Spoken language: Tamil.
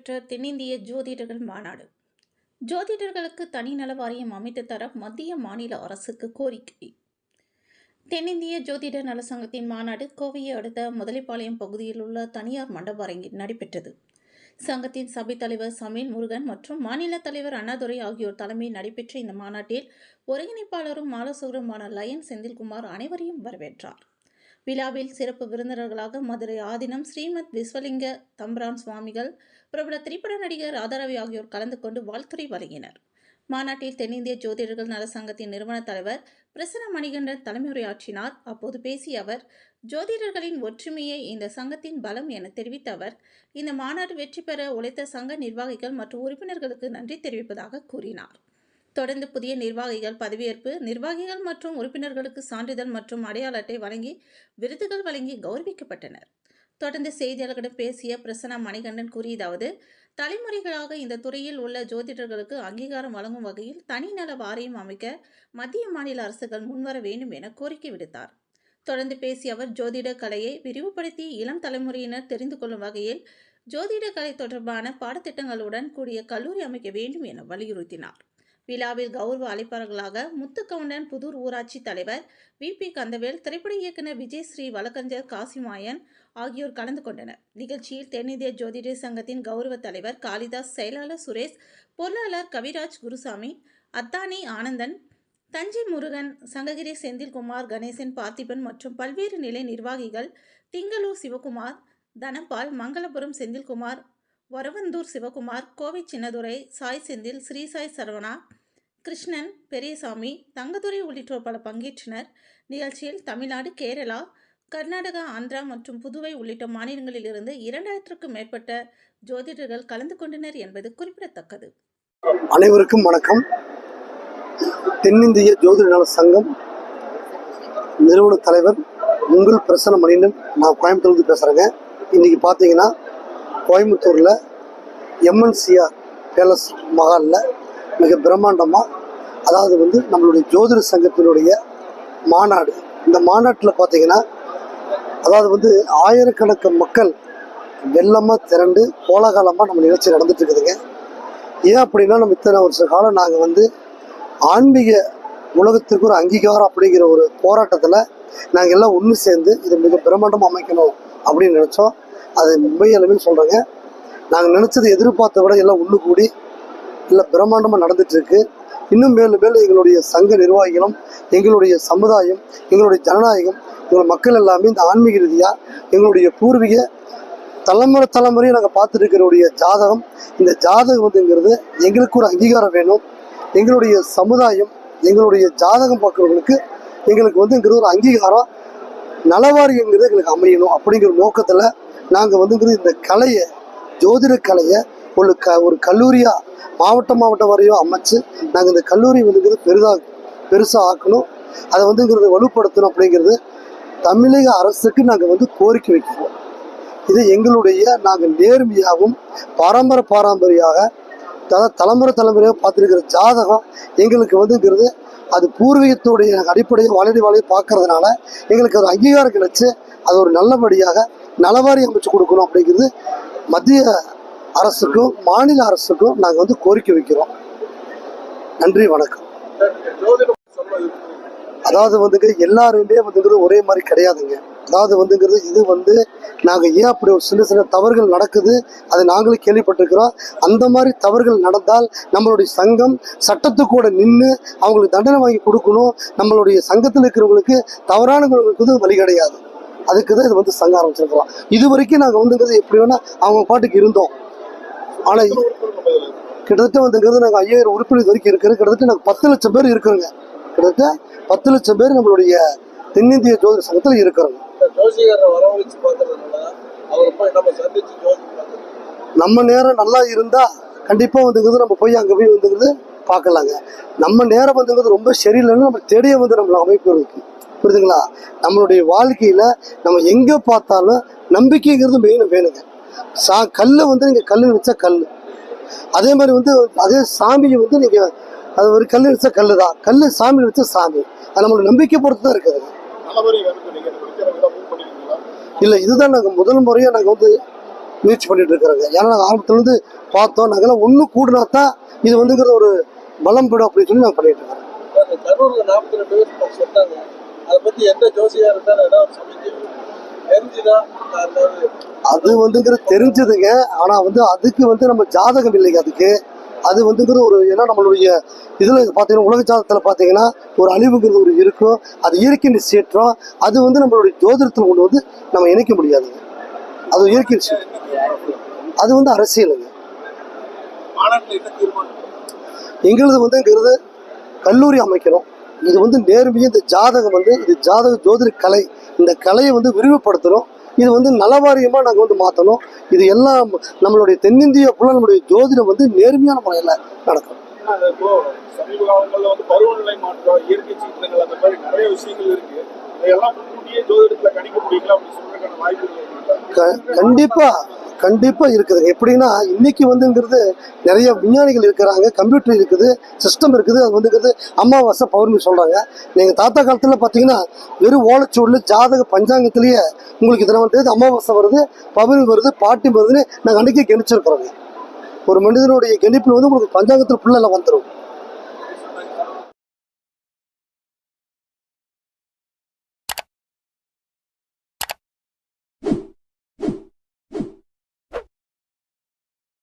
நடைபெற்ற தென்னிந்திய ஜோதிடர்கள் மாநாடு. ஜோதிடர்களுக்கு தனி நல வாரியம் அமைத்து தர மத்திய மாநில அரசுக்கு கோரிக்கை. தென்னிந்திய ஜோதிடர் நல சங்கத்தின் மாநாடு கோவையை அடுத்த முதலிப்பாளையம் பகுதியில் உள்ள தனியார் மண்டப அரங்கில் நடைபெற்றது. சங்கத்தின் சபைத் தலைவர் சமீன் முருகன் மற்றும் மாநில தலைவர் அண்ணாதுரை ஆகியோர் தலைமையில் நடைபெற்ற இந்த மாநாட்டில் ஒருங்கிணைப்பாளரும் ஆலோசகருமான லயன் செந்தில்குமார் அனைவரையும் வரவேற்றார். விழாவில் சிறப்பு விருந்தினர்களாக மதுரை ஆதினம் ஸ்ரீமத் விஸ்வலிங்க தம்பிரான் சுவாமிகள் பிரபல திரைப்பட நடிகர் ராதாரவி ஆகியோர் கலந்து கொண்டு வாழ்த்துறை வழங்கினர். மாநாட்டில் தென்னிந்திய ஜோதிடர்கள் நல சங்கத்தின் நிறுவன தலைவர் பிரசன மணிகண்டன் தலைமையுரையாற்றினார் அப்போது பேசிய அவர் ஜோதிடர்களின் ஒற்றுமையே இந்த சங்கத்தின் பலம் என தெரிவித்த அவர் இந்த மாநாடு வெற்றி பெற உழைத்த சங்க நிர்வாகிகள் மற்றும் உறுப்பினர்களுக்கு நன்றி தெரிவிப்பதாக கூறினார். தொடர்ந்து புதிய நிர்வாகிகள் பதவியேற்பு நிர்வாகிகள் மற்றும் உறுப்பினர்களுக்கு சான்றிதழ் மற்றும் அடையாள அட்டை வழங்கி விருதுகள் வழங்கி கௌரவிக்கப்பட்டனர். தொடர்ந்து செய்தியாளர்களிடம் பேசிய பிரசன்னா மணிகண்டன் கூறியதாவது தலைமுறைகளாக இந்த துறையில் உள்ள ஜோதிடர்களுக்கு அங்கீகாரம் வழங்கும் வகையில் தனிநல வாரியம் அமைக்க மத்திய மாநில அரசுகள் முன்வர வேண்டும் என கோரிக்கை விடுத்தார். தொடர்ந்து பேசிய அவர் ஜோதிட கலையை விரிவுபடுத்தி இளம் தலைமுறையினர் தெரிந்து கொள்ளும் வகையில் ஜோதிட கலை தொடர்பான பாடத்திட்டங்களுடன் கூடிய கல்லூரி அமைக்க வேண்டும் என வலியுறுத்தினார். விழாவில் கௌரவ அழைப்பாளர்களாக முத்துக்கவுண்டன் புதூர் ஊராட்சி தலைவர் வி. பி. கந்தவேல் திரைப்பட இயக்குனர் விஜயஸ்ரீ வழக்கறிஞர் காசிமாயன் ஆகியோர் கலந்து கொண்டனர். நிகழ்ச்சியில் தென்னிந்திய ஜோதிட சங்கத்தின் கௌரவ தலைவர் காளிதாஸ் செயலாளர் சுரேஷ் பொருளாளர் கவிராஜ் குருசாமி அத்தானி ஆனந்தன் தஞ்சை முருகன் சங்ககிரி செந்தில்குமார் கணேசன் பார்த்திபன் மற்றும் பல்வேறு நிலை நிர்வாகிகள் திங்களூர் சிவகுமார் தனபால் மங்களபுரம் செந்தில்குமார் வரவந்தூர் சிவகுமார் கோவை சின்னதுரை சாய் செந்தில் ஸ்ரீசாய் சரவணா கிருஷ்ணன் பெரியசாமி தங்கதுரை உள்ளிட்டோர் பல பங்கேற்றனர். நிகழ்ச்சியில் தமிழ்நாடு கேரளா கர்நாடகா ஆந்திரா மற்றும் புதுவை உள்ளிட்ட மாநிலங்களிலிருந்து இரண்டாயிரத்திற்கும் மேற்பட்ட ஜோதிடர்கள் கலந்து கொண்டனர் என்பது குறிப்பிடத்தக்கது. அனைவருக்கும் வணக்கம். தென்னிந்திய ஜோதிட நல சங்கம் நிறுவன தலைவர் உங்கள் பிரசன்ன மணியன். நான் கோயம்புத்தூர்லேருந்து பேசுகிறேங்க இன்றைக்கி பார்த்தீங்கன்னா கோயம்புத்தூரில் எம்என்சிஆர் பேலஸ் மஹாலில் மிக பிரம்மாண்டமாக அதாவது வந்து நம்மளுடைய ஜோதிட சங்கத்தினுடைய மாநாடு. இந்த மாநாட்டில் பார்த்தீங்கன்னா அதாவது வந்து ஆயிரக்கணக்கு மக்கள் வெள்ளமாக திரண்டு கோலகாலமாக நம்ம நிகழ்ச்சி நடந்துட்டு இருக்குதுங்க. ஏன் அப்படின்னா நம்ம இத்தனை வருஷ காலம் நாங்கள் வந்து ஆன்மீக உலகத்திற்கு ஒரு அங்கீகாரம் அப்படிங்கிற ஒரு போராட்டத்தில் நாங்கள் எல்லாம் ஒன்று சேர்ந்து இதை மிக பிரம்மாண்டமாக அமைக்கணும் அப்படின்னு நினச்சோம். அது மும்பை அளவில் சொல்கிறேங்க நாங்கள் நினச்சது எதிர்பார்த்த விட எல்லாம் ஒன்று கூடி எல்லாம் பிரம்மாண்டமாக நடந்துட்டுருக்கு இன்னும் மேலும் மேலும் எங்களுடைய சங்க நிர்வாகிகளும் எங்களுடைய சமுதாயம் எங்களுடைய ஜனநாயகம் எங்கள் மக்கள் எல்லாமே இந்த ஆன்மீக ரீதியாக எங்களுடைய பூர்வீக தலைமுறை தலைமுறையை நாங்கள் பார்த்துட்டு இருக்கிறவுடைய ஜாதகம். இந்த ஜாதகம் வந்துங்கிறது எங்களுக்கு ஒரு அங்கீகாரம் வேணும். எங்களுடைய சமுதாயம் எங்களுடைய ஜாதகம் பார்க்குறவங்களுக்கு எங்களுக்கு வந்துங்கிறது ஒரு அங்கீகாரம் நலவாரியங்கிறது எங்களுக்கு அமையணும் அப்படிங்கிற நோக்கத்தில் நாங்கள் வந்துங்கிறது இந்த கலையை ஜோதிட கலையை ஒரு க ஒரு கல்லூரியாக மாவட்ட மாவட்டம் வரையும் அமைச்சு நாங்கள் இந்த கல்லூரி வந்துங்கிறது பெரிதாக பெருசாக ஆக்கணும். அதை வந்துங்கிறது வலுப்படுத்தணும் அப்படிங்கிறது தமிழக அரசுக்கு நாங்கள் வந்து கோரிக்கை வைக்கிறோம். இது எங்களுடைய நாங்கள் நேர்மையாகவும் பாரம்பரிய பாரம்பரியாக தலைமுறை தலைமுறையாக பார்த்துருக்கிற ஜாதகம் எங்களுக்கு வந்துங்கிறது அது பூர்வீகத்துடைய அடிப்படையை வளரி வளைய பார்க்கறதுனால எங்களுக்கு ஒரு அங்கீகாரம் கிடைச்சி அது ஒரு நல்லபடியாக நலவாரி அமைச்சு கொடுக்கணும் அப்படிங்கிறது மத்திய அரசுக்கும் மாநில அரசுக்கும் நாங்கள் வந்து கோரிக்கை வைக்கிறோம். நன்றி வணக்கம். அதாவது வந்துங்க எல்லாருமே வந்துங்கிறது ஒரே மாதிரி கிடையாதுங்க. அதாவது வந்துங்கிறது இது வந்து நாங்கள் ஏன் அப்படி ஒரு சின்ன சின்ன தவறுகள் நடக்குது அதை நாங்களும் கேள்விப்பட்டிருக்கிறோம். அந்த மாதிரி தவறுகள் நடந்தால் நம்மளுடைய சங்கம் சட்டத்துக்கூட நின்று அவங்களுக்கு தண்டனை வாங்கி கொடுக்கணும். நம்மளுடைய சங்கத்தில் இருக்கிறவங்களுக்கு தவறானவங்களுக்கு வந்து வழி கிடையாது. அதுக்கு தான் இது வந்து சங்கம் ஆரம்பிச்சிருக்கிறோம். இது வரைக்கும் நாங்கள் வந்துங்கிறது எப்படி வேணால் அவங்க பாட்டுக்கு இருந்தோம். ஆனால் கிட்டத்தட்ட வந்துங்கிறது நாங்கள் ஐயாயிரம் உறுப்பினர் வரைக்கும் இருக்கிறது. கிட்டத்தட்ட நாங்கள் பத்து லட்சம் பேர் இருக்கிறோங்க. கிட்டத்தட்ட பத்து லட்சம் பேர் நம்மளுடைய தென்னிந்திய ஜோதிட சங்கத்தில் போய் நம்ம நேரம் நல்லா இருந்தா கண்டிப்பா வந்துங்கிறது நம்ம போய் அங்க போய் வந்துங்கிறது பார்க்கலாங்க. நம்ம நேரம் வந்துங்கிறது ரொம்ப சரியில்லைன்னு நம்ம தேடிய வந்து நம்மள அமைப்பு இருக்கு புரியுதுங்களா? நம்மளுடைய வாழ்க்கையில நம்ம எங்க பார்த்தாலும் நம்பிக்கைங்கிறது மெயின் வேணுங்க. சா கல்லை வந்து நீங்க கல்லு வச்சா கல் அதே மாதிரி வந்து அதே சாமியை வந்து நீங்க அது ஒரு கல் வச்சா கல்லு தான் கல் சாமி வச்சா சாமி. அது நம்மளோட நம்பிக்கை பொறுத்து தான் பண்ணிக்கிறீங்களா இல்லை இதுதான் நாங்கள் முதல் முறையாக நாங்கள் வந்து முயற்சி பண்ணிட்டு இருக்கிறாங்க. ஏன்னா நாங்கள் ஆரம்பத்துலேருந்து பார்த்தோம் நாங்கள்லாம் ஒன்று கூடினா தான் இது வந்துங்கிற ஒரு பலம் பெறும் அப்படின்னு சொல்லி நாங்கள் பண்ணிட்டு இருக்கோம் அந்த கரூர்ல நாற்பத்தி ரெண்டு பேர் சொன்னாங்க. அதை பத்தி எந்த ஜோசியா இருந்தாலும் அது வந்துங்கிறது தெரிஞ்சதுங்க. ஆனால் வந்து அதுக்கு வந்து நம்ம ஜாதகம் இல்லைங்க அதுக்கு. அது வந்துங்கிற ஒரு ஏன்னா நம்மளுடைய இதில் பார்த்தீங்கன்னா உலக ஜாதகத்தில் பார்த்தீங்கன்னா ஒரு அழிவுங்கிறது ஒரு இருக்கும். அது இயற்கை சீற்றம். அது வந்து நம்மளுடைய ஜோதிடத்தில் கொண்டு வந்து நம்ம இணைக்க முடியாதுங்க அது ஒரு இயற்கை சீற்றம். அது வந்து அரசியலுங்க எங்களது வந்துங்கிறது கல்லூரி அமைக்கணும். இது வந்து நேர்மையாக இந்த ஜாதகம் வந்து இது ஜாதக ஜோதிட கலை இந்த கலையை வந்து விரிவுபடுத்தணும். இது வந்து நலவாரியமாக நாங்கள் வந்து மாற்றணும் இது எல்லாம் நம்மளுடைய தென்னிந்திய ஃபுல்லாக நம்மளுடைய ஜோதிடம் வந்து நேர்மையான முறையில் நடக்கும். சமீப காலங்கள்ல வந்து பருவநிலை மாற்றம் இயற்கை சீற்றங்கள் அந்த மாதிரி நிறைய விஷயங்கள் இருக்கு. இதையெல்லாம் முன்கூட்டியே ஜோதிடத்துல கணிக்க முடியுங்களா அப்படி சொல்றதுக்கான வாய்ப்புகள் கண்டிப்பாக கண்டிப்பாக இருக்குது. எப்படின்னா இன்னைக்கு வந்துங்கிறது நிறைய விஞ்ஞானிகள் இருக்கிறாங்க கம்ப்யூட்டர் இருக்குது சிஸ்டம் இருக்குது அது வந்துங்கிறது அமாவாசை பௌர்ணமி சொல்கிறாங்க நீங்கள் தாத்தா காலத்தில் பார்த்தீங்கன்னா வெறும் ஓலைச்சூடில் ஜாதக பஞ்சாங்கத்திலேயே உங்களுக்கு இதனால் வந்து அமாவாசை வருது பௌர்ணமி வருது பாட்டி வருதுன்னு நாங்கள் அன்றைக்கே கணிச்சிருக்கிறோங்க. ஒரு மனிதனுடைய கணிப்பில் வந்து உங்களுக்கு பஞ்சாங்கத்தில் ஃபுல்லாக வந்துடும்